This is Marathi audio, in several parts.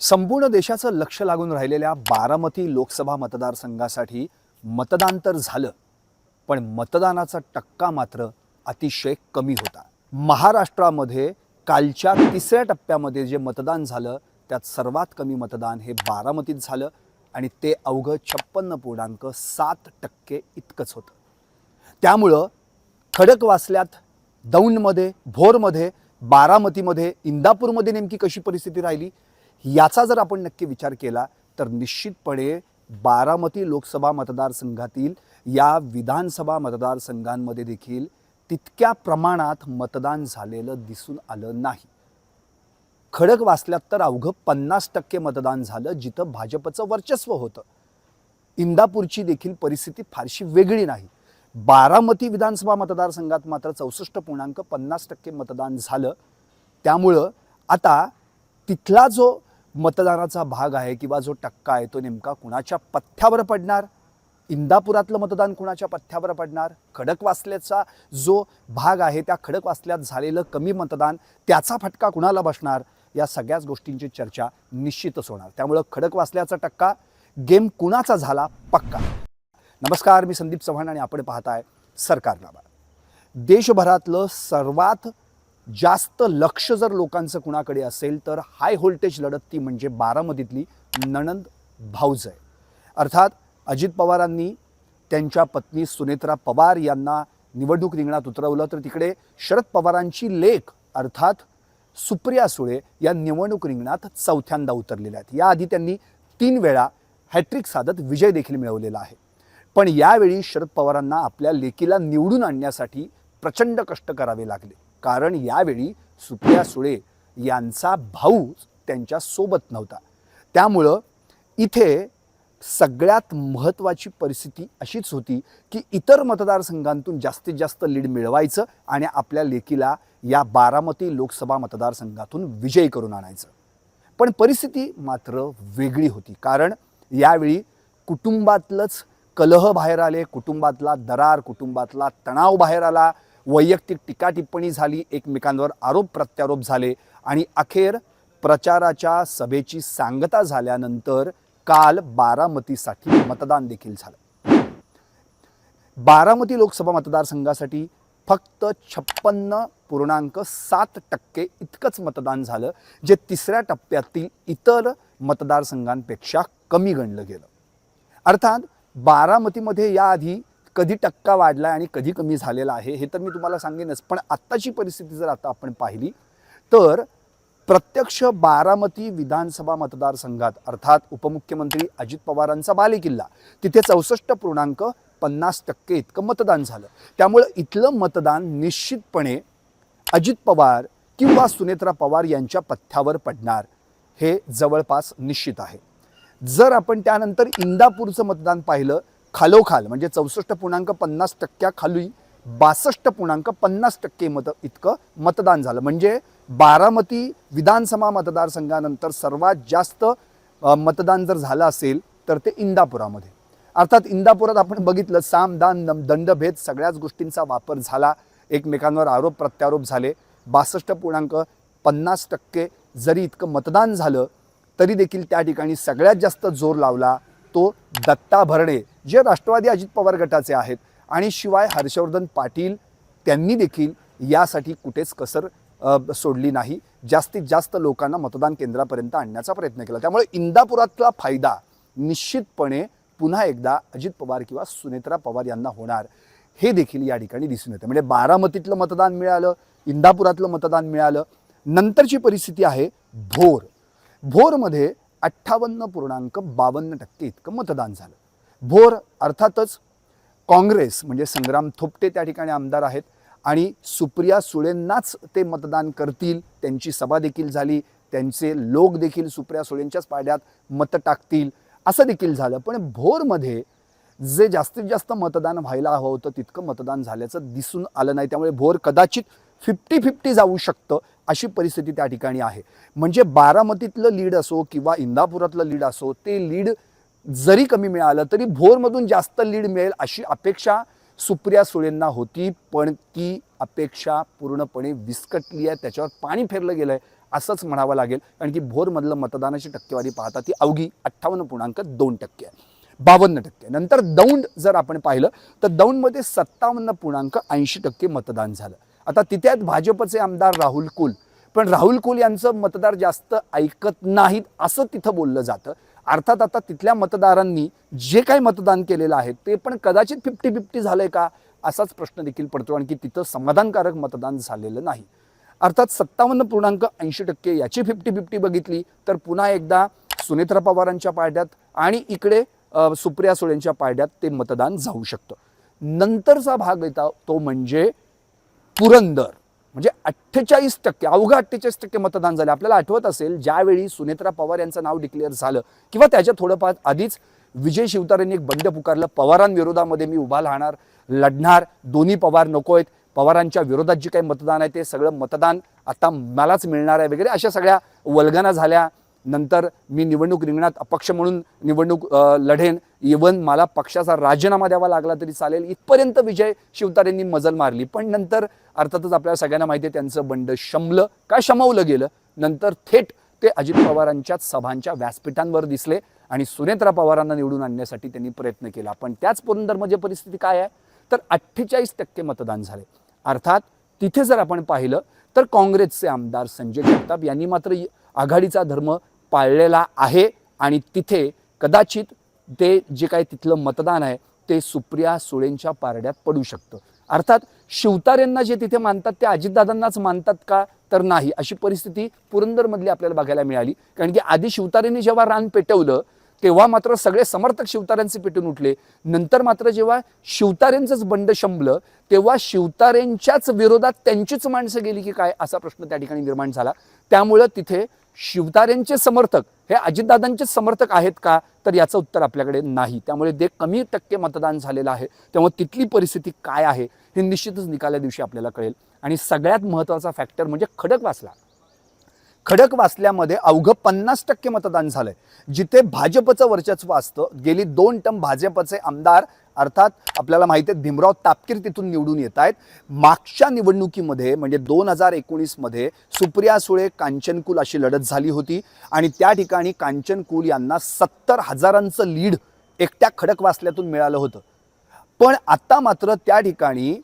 संपूर्ण देशाचं लक्ष लागून राहिलेल्या बारामती लोकसभा मतदारसंघासाठी मतदान तर झालं पण मतदानाचा टक्का मात्र अतिशय कमी होता. महाराष्ट्रामध्ये कालच्या तिसऱ्या टप्प्यामध्ये जे मतदान झालं त्यात सर्वात कमी मतदान हे बारामतीत झालं आणि ते अवघं छप्पन्न पूर्णांक सात टक्के इतकंच होतं. त्यामुळं खडकवासल्यात दौंडमध्ये भोरमध्ये बारामतीमध्ये इंदापूरमध्ये नेमकी कशी परिस्थिती राहिली याचा जर आपण नक्की विचार केला तर निश्चितपणे बारामती लोकसभा मतदारसंघातील या विधानसभा मतदारसंघांमध्ये देखील तितक्या प्रमाणात मतदान झालेलं दिसून आलं नाही. खडक वाचल्यात तर अवघं पन्नास टक्के मतदान झालं जिथं भाजपचं वर्चस्व होतं. इंदापूरची देखील परिस्थिती फारशी वेगळी नाही. बारामती विधानसभा मतदारसंघात मात्र चौसष्ट पूर्णांक पन्नास टक्के मतदान झालं. त्यामुळं आता तिथला जो मतदानाचा भाग आहे किंवा जो टक्का आहे तो नेमका कुणाच्या पथ्यावर पडणार? इंदापुरातलं मतदान कुणाच्या पथ्यावर पडणार? खडकवासल्याचा जो भाग आहे त्या खडकवासल्यात झालेलं कमी मतदान त्याचा फटका कुणाला बसणार? या सगळ्याच गोष्टींची चर्चा निश्चितच होणार. त्यामुळं खडकवासल्याचा टक्का गेम कुणाचा झाला? पक्का. नमस्कार मी संदीप चव्हाण आणि आपण पाहताय सरकारनामा. देशभरातलं सर्वात जास्त लक्ष जर लोकांचं कुणाकडे असेल तर हाय व्होल्टेज लढत ती म्हणजे बारामतीतली नणंद भाऊजय. अर्थात अजित पवारांनी त्यांच्या पत्नी सुनेत्रा पवार यांना निवडणूक रिंगणात उतरवलं तर तिकडे शरद पवारांची लेख अर्थात सुप्रिया सुळे या निवडणूक रिंगणात चौथ्यांदा उतरलेल्या आहेत. याआधी त्यांनी तीन वेळा हॅट्रिक साधत विजय देखील मिळवलेला आहे. पण यावेळी शरद पवारांना आपल्या लेकीला निवडून आणण्यासाठी प्रचंड कष्ट करावे लागले. कारण यावेळी सुप्रिया सुळे यांचा भाऊ त्यांच्यासोबत नव्हता. त्यामुळं इथे सगळ्यात महत्त्वाची परिस्थिती अशीच होती की इतर मतदारसंघांतून जास्तीत जास्त लीड मिळवायचं आणि आपल्या लेकीला या बारामती लोकसभा मतदारसंघातून विजयी करून आणायचं. पण परिस्थिती मात्र वेगळी होती कारण यावेळी कुटुंबातलंच कलह बाहेर आले कुटुंबातला दरार कुटुंबातला तणाव बाहेर आला वैयक्तिक टीका टिप्पणी झाली एकमेकांवर आरोप प्रत्यारोप झाले आणि अखेर प्रचाराच्या सभेची सांगता झाल्यानंतर काल बारामतीसाठी मतदान देखील झालं. बारामती लोकसभा मतदारसंघासाठी फक्त छप्पन्न पूर्णांक सात टक्के इतकंच मतदान झालं जे तिसऱ्या टप्प्यातील इतर मतदारसंघांपेक्षा कमी गणलं गेलं. अर्थात बारामतीमध्ये याआधी कधी टक्का वाढला आहे आणि कधी कमी झालेला आहे हे तर मी तुम्हाला सांगेनच. पण आत्ताची परिस्थिती जर आता आपण पाहिली तर प्रत्यक्ष बारामती विधानसभा मतदारसंघात अर्थात उपमुख्यमंत्री अजित पवारांचा बालेकिल्ला तिथे चौसष्ट पूर्णांक पन्नास टक्के इतकं मतदान झालं. त्यामुळं इथलं मतदान निश्चितपणे अजित पवार किंवा सुनेत्रा पवार यांच्या पथ्यावर पडणार हे जवळपास निश्चित आहे. जर आपण त्यानंतर इंदापूरचं मतदान पाहिलं खालोखाल म्हणजे चौसष्ट पूर्णांक पन्नास टक्क्या खाली बासष्ट पूर्णांक पन्नास टक्के मत इतकं मतदान झालं. म्हणजे बारामती विधानसभा मतदारसंघानंतर सर्वात जास्त मतदान जर झालं असेल तर ते इंदापुरामध्ये. अर्थात इंदापुरात आपण बघितलं साम दान दम- दंडभेद सगळ्याच गोष्टींचा वापर झाला. एकमेकांवर आरोप प्रत्यारोप झाले. बासष्ट पूर्णांक पन्नास टक्के जरी इतकं मतदान झालं तरी देखील त्या ठिकाणी सगळ्यात जास्त जोर लावला. तो दत्ता भरणे जे राष्ट्रवादी अजित पवार गटाचे आहेत. आणि शिवाय हर्षवर्धन पाटील त्यांनी देखील यासाठी कुठेच कसर सोडली नाही. जास्तीत जास्त लोकांना मतदान केंद्रापर्यंत आणण्याचा प्रयत्न केला. त्यामुळे इंदापुरातला फायदा निश्चितपणे पुन्हा एकदा अजित पवार किंवा सुनेत्रा पवार यांना होणार. हे देखील या ठिकाणी दिसून येतं. म्हणजे बारामतीतलं मतदान मिळालं इंदापुरातलं मतदान मिळालं. नंतरची परिस्थिती आहे भोर. भोरमध्ये अठ्ठावन्न पूर्णांक बावन्न टक्के इतकं मतदान झालं. भोर अर्थातच काँग्रेस म्हणजे संग्राम थोपटे त्या ठिकाणी आमदार आहेत आणि सुप्रिया सुळेंनाच ते मतदान करतील त्यांची सभा देखील झाली त्यांचे लोक देखील सुप्रिया सुळेंच्याच पाड्यात मतं टाकतील असं देखील झालं. पण भोरमध्ये जे जास्तीत जास्त मतदान व्हायला हवं होतं तितकं मतदान झाल्याचं दिसून आलं नाही. त्यामुळे भोर कदाचित फिफ्टी फिफ्टी जाऊ शकतं. अशी परिस्थिती त्या ठिकाणी आहे. म्हणजे बारामतीतलं लीड असो किंवा इंदापुरातलं लीड असो ते लीड जरी कमी मिळालं तरी भोरमधून जास्त लीड मिळेल अशी अपेक्षा सुप्रिया सुळेंना होती. पण ती अपेक्षा पूर्णपणे विस्कटली आहे. त्याच्यावर पाणी फेरलं गेलं आहे असंच म्हणावं लागेल. कारण की भोरमधलं मतदानाची टक्केवारी पाहता ती अवघी अठ्ठावन्न पूर्णांक दोन टक्के आहे. बावन्न टक्के नंतर दौंड जर आपण पाहिलं तर दौंडमध्ये सत्तावन्न पूर्णांक ऐंशी टक्के मतदान झालं. आता तिथ्यात भाजपचे आमदार राहुल कुल. पण राहुल कुल यांचं मतदार जास्त ऐकत नाहीत असं तिथं बोललं जातं. अर्थात आता तिथल्या मतदारांनी जे काही मतदान केलेलं आहे ते पण कदाचित फिफ्टी फिफ्टी झालं आहे का? असाच प्रश्न देखील पडतो आणखी तिथं समाधानकारक मतदान झालेलं नाही. अर्थात सत्तावन्न पूर्णांक ऐंशी टक्के याची फिफ्टी फिफ्टी बघितली तर पुन्हा एकदा सुनेत्रा पवारांच्या पारड्यात आणि इकडे सुप्रिया सुळेंच्या पारड्यात ते मतदान जाऊ शकतं. नंतरचा भाग येतो तो म्हणजे पुरंदर. म्हणजे अठ्ठेचाळीस टक्के अवघा अठ्ठेचाळीस टक्के मतदान झाले. आपल्याला आठवत असेल ज्यावेळी सुनेत्रा पवार यांचं नाव डिक्लेअर झालं किंवा त्याच्या थोडंफार आधीच विजय शिवतारेंनी एक बंड पुकारलं पवारांविरोधामध्ये मी उभा राहणार लढणार दोन्ही पवार नको आहेत पवारांच्या विरोधात जे काही मतदान आहे ते सगळं मतदान आता मलाच मिळणार आहे वगैरे अशा सगळ्या वल्गना झाल्या. नंतर मी निवडणूक रिंगणात अपक्ष म्हणून निवडणूक लढेन. इवन मला पक्षाचा राजीनामा द्यावा लागला तरी चालेल. इथपर्यंत विजय शिवतारेंनी मजल मारली. पण नंतर अर्थातच आपल्या सगळ्यांना माहिती आहे त्यांचं बंड शमलं. का शमवलं गेलं? नंतर थेट ते अजित पवारांच्याच सभांच्या व्यासपीठांवर दिसले आणि सुनेत्रा पवारांना निवडून आणण्यासाठी त्यांनी प्रयत्न केला. पण त्याच पुरंदरमध्ये परिस्थिती काय आहे? तर अठ्ठेचाळीस टक्के मतदान झाले. अर्थात तिथे जर आपण पाहिलं तर काँग्रेसचे आमदार संजय जगताप यांनी मात्र आघाडीचा धर्म पाळलेला आहे आणि तिथे कदाचित ते जे काही तिथलं मतदान आहे ते सुप्रिया सुळेंच्या पारड्यात पडू शकतं. अर्थात शिवतारेंना जे तिथे मानतात ते अजितदादांनाच मानतात का? तर नाही. अशी परिस्थिती पुरंदरमधली आपल्याला बघायला मिळाली. कारण की आधी शिवतारेंनी जेव्हा रान पेटवलं तेव्हा मात्र सगळे समर्थक शिवतारेंचे पेटून उठले. नंतर मात्र जेव्हा शिवतारेंचंच बंड शंभलं तेव्हा शिवतारेंच्याच विरोधात त्यांचीच माणसं गेली की काय? असा प्रश्न त्या ठिकाणी निर्माण झाला. त्यामुळं तिथे शिवतारेंचे समर्थक हे अजितदादांचे समर्थक आहेत का? तर याचं उत्तर आपल्याकडे नाही. त्यामुळे ते कमी टक्के मतदान झालेलं आहे त्यामुळे तिथली परिस्थिती काय आहे हे निश्चितच निकाल्या दिवशी आपल्याला कळेल. आणि सगळ्यात महत्त्वाचा फॅक्टर म्हणजे खडक वाचला. खडक वाचल्यामध्ये अवघं पन्नास टक्के मतदान झालंय. जिथे भाजपचं वर्चस्व असतं गेली दोन टम भाजपचे आमदार अर्थात आपल्याला माहिती आहे भीमराव तापकीर तिथून निवडून येत आहेत. मागच्या निवडणुकीमध्ये म्हणजे दोन हजार एकोणीसमध्ये सुप्रिया सुळे कांचनकुल अशी लढत झाली होती. आणि त्या ठिकाणी कांचनकुल यांना सत्तर हजारांचं लीड एकट्या खडकवासल्यातून मिळालं होतं. पण आत्ता मात्र त्या ठिकाणी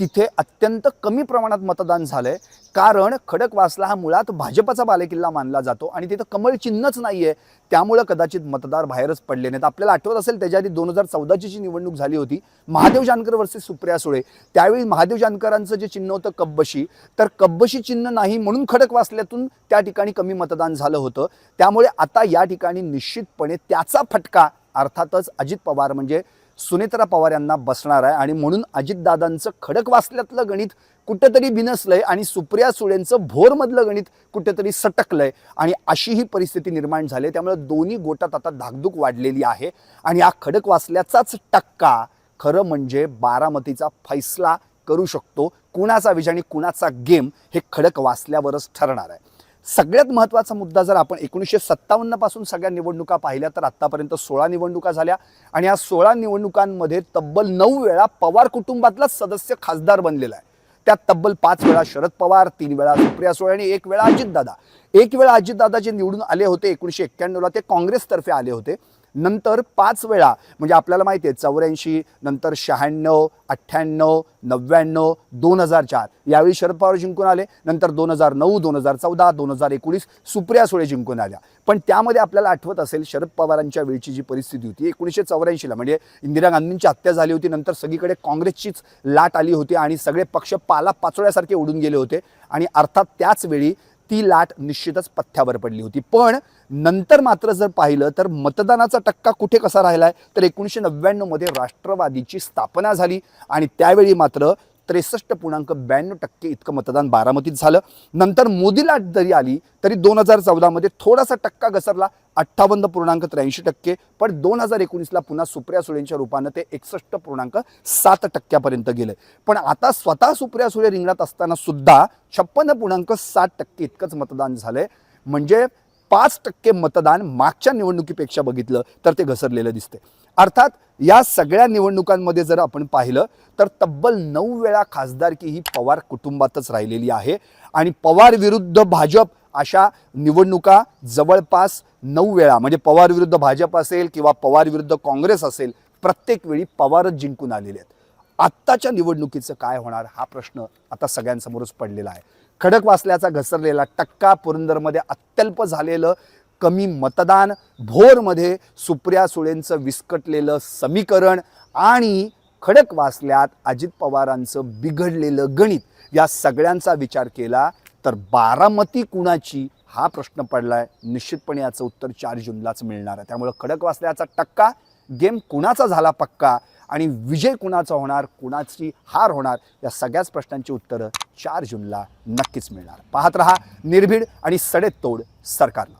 तिथे अत्यंत कमी प्रमाणात मतदान झालंय. कारण खडकवासला हा मुळात भाजपचा बालेकिल्ला मानला जातो आणि तिथं कमळ चिन्हच नाही आहे त्यामुळं कदाचित मतदार बाहेरच पडले नाहीत. आपल्याला आठवत असेल त्याच्या आधी दोन हजार चौदाची जी निवडणूक झाली होती महादेव जानकर वर्सेस सुप्रिया सुळे. त्यावेळी महादेव जानकरांचं जे चिन्ह होतं कब्बशी तर कब्बशी चिन्ह नाही म्हणून खडकवासल्यातून त्या ठिकाणी कमी मतदान झालं होतं. त्यामुळे आता या ठिकाणी निश्चितपणे त्याचा फटका अर्थातच अजित पवार म्हणजे सुनेत्रा पवार यांना बसणार आहे आणि म्हणून अजितदादांचं खडकवासल्यातलं गणित कुठेतरी बिनसलंय आणि सुप्रिया सुळेंचं भोरमधलं गणित कुठेतरी सटकलंय. आणि अशी ही परिस्थिती निर्माण झाली आहे. त्यामुळे दोन्ही गोटात आता धाकधूक वाढलेली आहे. आणि हा खडकवासल्याचाच टक्का खरं म्हणजे बारामतीचा फैसला करू शकतो. कुणाचा विजय आणि कुणाचा गेम हे खडक वाचल्यावरच ठरणार आहे. सगळ्यात महत्त्वाचा मुद्दा जर आपण एकोणीसशे सत्तावन्नपासून सगळ्या निवडणुका पाहिल्या तर आत्तापर्यंत सोळा निवडणुका झाल्या. आणि या सोळा निवडणुकांमध्ये तब्बल नऊ वेळा पवार कुटुंबातलाच सदस्य खासदार बनलेला आहे. त्यात तब्बल पाच वेळा शरद पवार तीन वेळा सुप्रिया सुळे आणि एक वेळा अजितदादा. एक वेळा अजितदादा जे निवडून आले होते एकोणीसशे एक्क्याण्णवला ते काँग्रेसतर्फे आले होते. नंतर पाच वेळा म्हणजे आपल्याला माहिती आहे चौऱ्याऐंशी नंतर शहाण्णव अठ्ठ्याण्णव नव्याण्णव दोन हजार चार. यावेळी शरद पवार जिंकून आले नंतर दोन हजार नऊ दोन हजार चौदा दोन हजार एकोणीस सुप्रिया सुळे जिंकून आल्या. पण त्यामध्ये आपल्याला आठवत असेल शरद पवारांच्या वेळची जी परिस्थिती होती एकोणीसशे चौऱ्याऐंशीला म्हणजे इंदिरा गांधींची हत्या झाली होती नंतर सगळीकडे काँग्रेसचीच लाट आली होती आणि सगळे पक्ष पाला पाचोळ्यासारखे उडून गेले होते. आणि अर्थात त्याच वेळी ती लाट निश्चितच पथ्यावर पडली होती. पण नंतर मात्र जर पाहिलं तर मतदानाचा टक्का कुठे कसा राहिला आहे तर एकोणीसशे नव्याण्णवमध्ये राष्ट्रवादीची स्थापना झाली आणि त्यावेळी मात्र त्रेसष्ट पूर्णांक ब्याण्णव टक्के इतकं मतदान बारामतीत झालं. नंतर मोदी लाट जरी आली तरी दोन हजार चौदामध्ये थोडासा टक्का घसरला. अठ्ठावन्न पूर्णांक त्र्याऐंशी टक्के पण दोन हजार एकोणीसला पुन्हा सुप्रिया सुळेंच्या रूपानं ते एकसष्ट पूर्णांक सात टक्क्यापर्यंत गेलं. पण आता स्वतः सुप्रिया सुळे रिंगणात असताना सुद्धा छप्पन्न पूर्णांक सात टक्के इतकंच मतदान झालंय. म्हणजे पाच टक्के मतदान मागच्या निवडणुकीपेक्षा बघितलं तर ते घसरलेलं दिसते अर्थात या सगळ्या निवडणुकांमध्ये जर आपण पाहिलं तर तब्बल नऊ वेळा खासदारकी ही पवार कुटुंबातच राहिलेली आहे. आणि पवार विरुद्ध भाजप अशा निवडणुका जवळपास नऊ वेळा म्हणजे पवार विरुद्ध भाजप असेल किंवा पवार विरुद्ध काँग्रेस असेल प्रत्येक वेळी पवारच जिंकून आलेले आहेत. आत्ताच्या निवडणुकीचं काय होणार हा प्रश्न आता सगळ्यांसमोरच पडलेला आहे. खडकवासल्याचा घसरलेला टक्का पुरंदरमध्ये अत्यल्प झालेलं कमी मतदान भोरमध्ये सुप्रिया सुळेंचं विस्कटलेलं समीकरण आणि खडकवासल्यात अजित पवारांचं बिघडलेलं गणित या सगळ्यांचा विचार केला तर बारामती कुणाची? हा प्रश्न पडला आहे निश्चितपणे याचं उत्तर चार जूनलाच मिळणार आहे. त्यामुळं खडकवासल्याचा टक्का गेम कुणाचा झाला पक्का आणि विजय कुणाचा होणार कुणाची हार होणार या सगळ्याच प्रश्नांची उत्तरं चार जूनला नक्कीच मिळणार. पाहत रहा निर्भीड आणि सडेतोड सरकारला